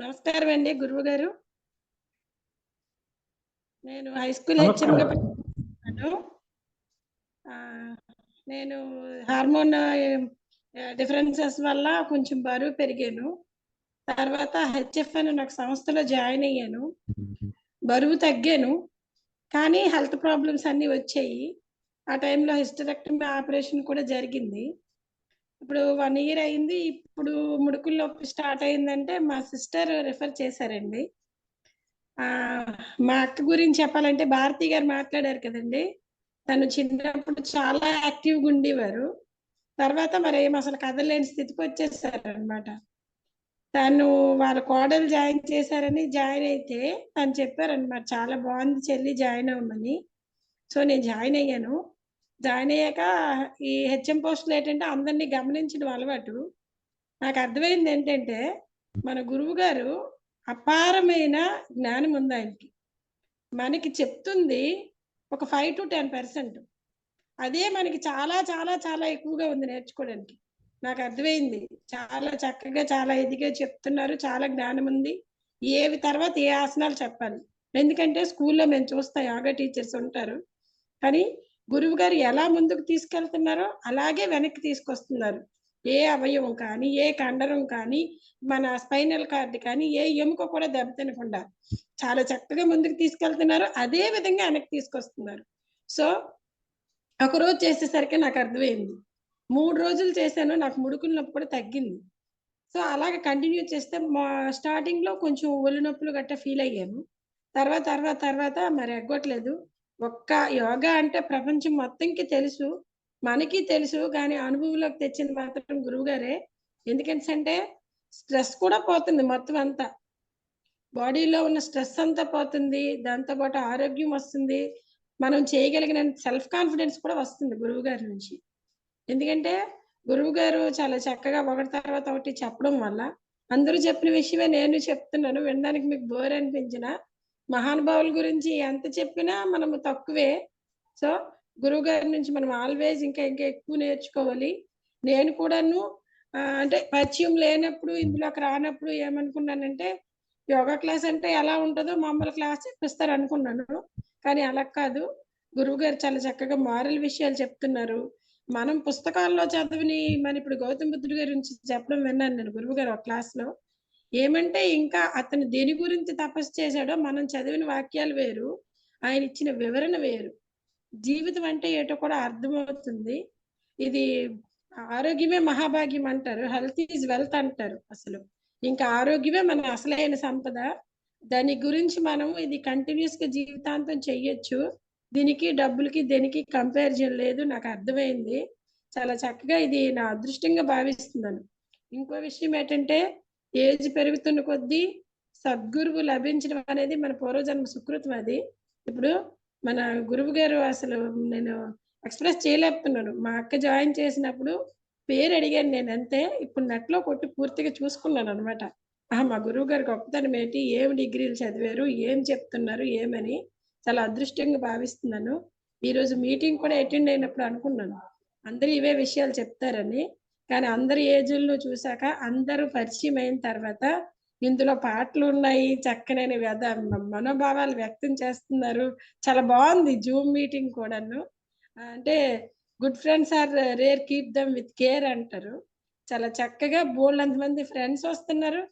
నమస్కారం అండి గురువు గారు. నేను హై స్కూల్ హెచ్ఎంగా నేను హార్మోన్ డిఫరెన్సెస్ వల్ల కొంచెం బరువు పెరిగాను. తర్వాత హెచ్ఎఫ్ అని నాకు సంస్థలో జాయిన్ అయ్యాను. బరువు తగ్గాను. కానీ హెల్త్ ప్రాబ్లమ్స్ అన్నీ వచ్చాయి. ఆ టైంలో హిస్టరెక్టమీ ఆపరేషన్ కూడా జరిగింది. ఇప్పుడు వన్ ఇయర్ అయింది. ఇప్పుడు ముడుకుల స్టార్ట్ అయిందంటే మా సిస్టర్ రిఫర్ చేశారండి. మా అక్క గురించి చెప్పాలంటే భారతి గారు మాట్లాడారు కదండి. తను చిన్నప్పుడు చాలా యాక్టివ్గా ఉండేవారు. తర్వాత మరి ఏం అసలు కదలేని స్థితికి వచ్చేసారు అనమాట తను వాళ్ళ కోడలు జాయిన్ చేశారని జాయిన్ అయితే తను చెప్పారనమాట చాలా బాగుంది చెల్లి జాయిన్ అవ్వమని. సో నేను జాయిన్ అయ్యాను. జాయిన్ అయ్యాక ఈ హెచ్ఎం పోస్టులు ఏంటంటే అందరినీ గమనించడం అలవాటు. నాకు అర్థమైంది ఏంటంటే మన గురువు గారు అపారమైన జ్ఞానం ఉంది ఆయనకి. మనకి చెప్తుంది ఒక ఫైవ్ టు టెన్ పర్సెంట్. అదే మనకి చాలా చాలా చాలా ఎక్కువగా ఉంది నేర్చుకోవడానికి. నాకు అర్థమైంది. చాలా చక్కగా చాలా ఇదిగా చెప్తున్నారు. చాలా జ్ఞానం ఉంది. ఏవి తర్వాత ఏ ఆసనాలు చెప్పాలి. ఎందుకంటే స్కూల్లో మేము చూస్తాం యోగా టీచర్స్ ఉంటారు. కానీ గురువు గారు ఎలా ముందుకు తీసుకెళ్తున్నారో అలాగే వెనక్కి తీసుకొస్తున్నారు. ఏ అవయవం కానీ ఏ కండరం కానీ మన స్పైనల్ కార్డ్ కానీ ఏ ఎముక కూడా దెబ్బతినకుండా చాలా చక్కగా ముందుకు తీసుకెళ్తున్నారు. అదే విధంగా వెనక్కి తీసుకొస్తున్నారు. సో ఒక రోజు చేసేసరికి నాకు అర్థమైంది. మూడు రోజులు చేశాను నాకు ముడుకుల నొప్పి కూడా తగ్గింది. సో అలాగే కంటిన్యూ చేస్తే మా స్టార్టింగ్లో కొంచెం ఒళ్ళు నొప్పులు గట్టా ఫీల్ అయ్యాను. తర్వాత తర్వాత తర్వాత మరి ఎగ్గొట్లేదు ఒక్క యోగా అంటే ప్రపంచం మొత్తంకి తెలుసు మనకి తెలుసు కానీ అనుభవంలోకి తెచ్చింది మాత్రం గురువు గారే. ఎందుకంటే స్ట్రెస్ కూడా పోతుంది మొత్తం అంతా. బాడీలో ఉన్న స్ట్రెస్ అంతా పోతుంది దాంతో పాటు ఆరోగ్యం వస్తుంది మనం చేయగలిగిన సెల్ఫ్ కాన్ఫిడెన్స్ కూడా వస్తుంది గురువు గారి నుంచి. ఎందుకంటే గురువు గారు చాలా చక్కగా ఒకటి తర్వాత ఒకటి చెప్పడం వల్ల అందరూ చెప్పిన విషయమే నేను చెప్తున్నాను వినడానికి మీకు బోర్ అనిపించిన మహానుభావుల గురించి ఎంత చెప్పినా మనము తక్కువే. సో గురువు గారి నుంచి మనం ఆల్వేజ్ ఇంకా ఇంకా ఎక్కువ నేర్చుకోవాలి. నేను కూడాను అంటే పరిచయం లేనప్పుడు ఇందులోకి రానప్పుడు ఏమనుకున్నానంటే యోగా క్లాస్ అంటే ఎలా ఉంటుందో మామూలు క్లాస్ చెప్పిస్తారు అనుకున్నాను. కానీ అలా కాదు. గురువు గారు చాలా చక్కగా మారల్ విషయాలు చెప్తున్నారు. మనం పుస్తకాల్లో చదవని మన ఇప్పుడు గౌతమ బుద్ధుడి గురించి చెప్పడం విన్నాను నేను గురువు గారు ఒక క్లాస్లో. ఏమంటే ఇంకా అతను దేని గురించి తపస్సు చేశాడో మనం చదివిన వాక్యాలు వేరు ఆయన ఇచ్చిన వివరణ వేరు. జీవితం అంటే ఏటో కూడా అర్థమవుతుంది. ఇది ఆరోగ్యమే మహాభాగ్యం అంటారు. హెల్త్ ఈజ్ వెల్త్ అంటారు అసలు. ఇంకా ఆరోగ్యమే మన అసలైన సంపద. దాని గురించి మనం ఇది కంటిన్యూస్గా జీవితాంతం చెయ్యొచ్చు. దీనికి డబ్బులకి దేనికి కంపారిజన్ లేదు. నాకు అర్థమైంది. చాలా చక్కగా ఇది నా అదృష్టంగా భావిస్తున్నాను. ఇంకో విషయం ఏంటంటే ఏజ్ పెరుగుతున్న కొద్దీ సద్గురువు లభించడం అనేది మన పూర్వజన్మ సుకృతం అది. ఇప్పుడు మన గురువు గారు అసలు నేను ఎక్స్ప్రెస్ చేయలేకపోతున్నాను. మా అక్క జాయిన్ చేసినప్పుడు పేరు అడిగాను నేను అంతే. ఇప్పుడు నెట్లో కొట్టి పూర్తిగా చూసుకున్నాను అనమాట ఆహా మా గురువు గారు గొప్పతనం ఏంటి? ఏం డిగ్రీలు చదివారు? ఏం చెప్తున్నారు? ఏమని చాలా అదృష్టంగా భావిస్తున్నాను. ఈ రోజు మీటింగ్ కూడా అటెండ్ అయినప్పుడు అనుకున్నాను. అందరూ ఇవే విషయాలు చెప్తారని. కానీ అందరి ఏజుల్లో చూశాక అందరూ పరిచయం అయిన తర్వాత ఇందులో పాటలు ఉన్నాయి చక్కనైన వ్యధ మనోభావాలు వ్యక్తం చేస్తున్నారు. చాలా బాగుంది జూమ్ మీటింగ్ కూడాను. అంటే good friends are rare keep them with care అంటారు. చాలా చక్కగా బోల్డ్ మంది ఫ్రెండ్స్ వస్తున్నారు.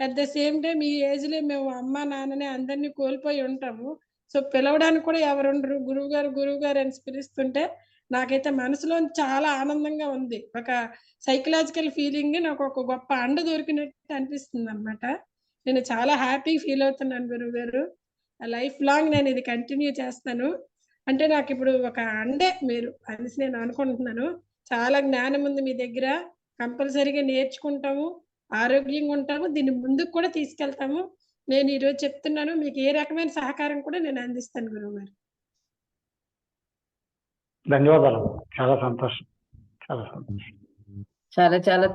అట్ ద సేమ్ టైం ఈ ఏజ్లో మేము అమ్మ నాన్నని అందరినీ కోల్పోయి ఉంటాము. సో పిలవడానికి కూడా ఎవరు ఉండరు గురువు గారు గురువు గారు అని పిలుస్తుంటే నాకైతే మనసులో చాలా ఆనందంగా ఉంది. ఒక సైకలాజికల్ ఫీలింగ్ నాకు ఒక గొప్ప అండ దొరికినట్టు అనిపిస్తుంది అనమాట నేను చాలా హ్యాపీ ఫీల్ అవుతున్నాను గురువు గారు. లైఫ్ లాంగ్ నేను ఇది కంటిన్యూ చేస్తాను. అంటే నాకు ఇప్పుడు ఒక అండే మీరు అనేసి నేను అనుకుంటున్నాను. చాలా జ్ఞానం ఉంది మీ దగ్గర. కంపల్సరీగా నేర్చుకుంటాము. ఆరోగ్యంగా ఉంటాము. దీన్ని ముందుకు కూడా తీసుకెళ్తాము. నేను ఈరోజు చెప్తున్నాను. మీకు ఏ రకమైన సహకారం కూడా నేను అందిస్తాను గురువు గారు. ధన్యవాదాలు. చాలా సంతోషం. చాలా సంతోషం. చాలా చాలా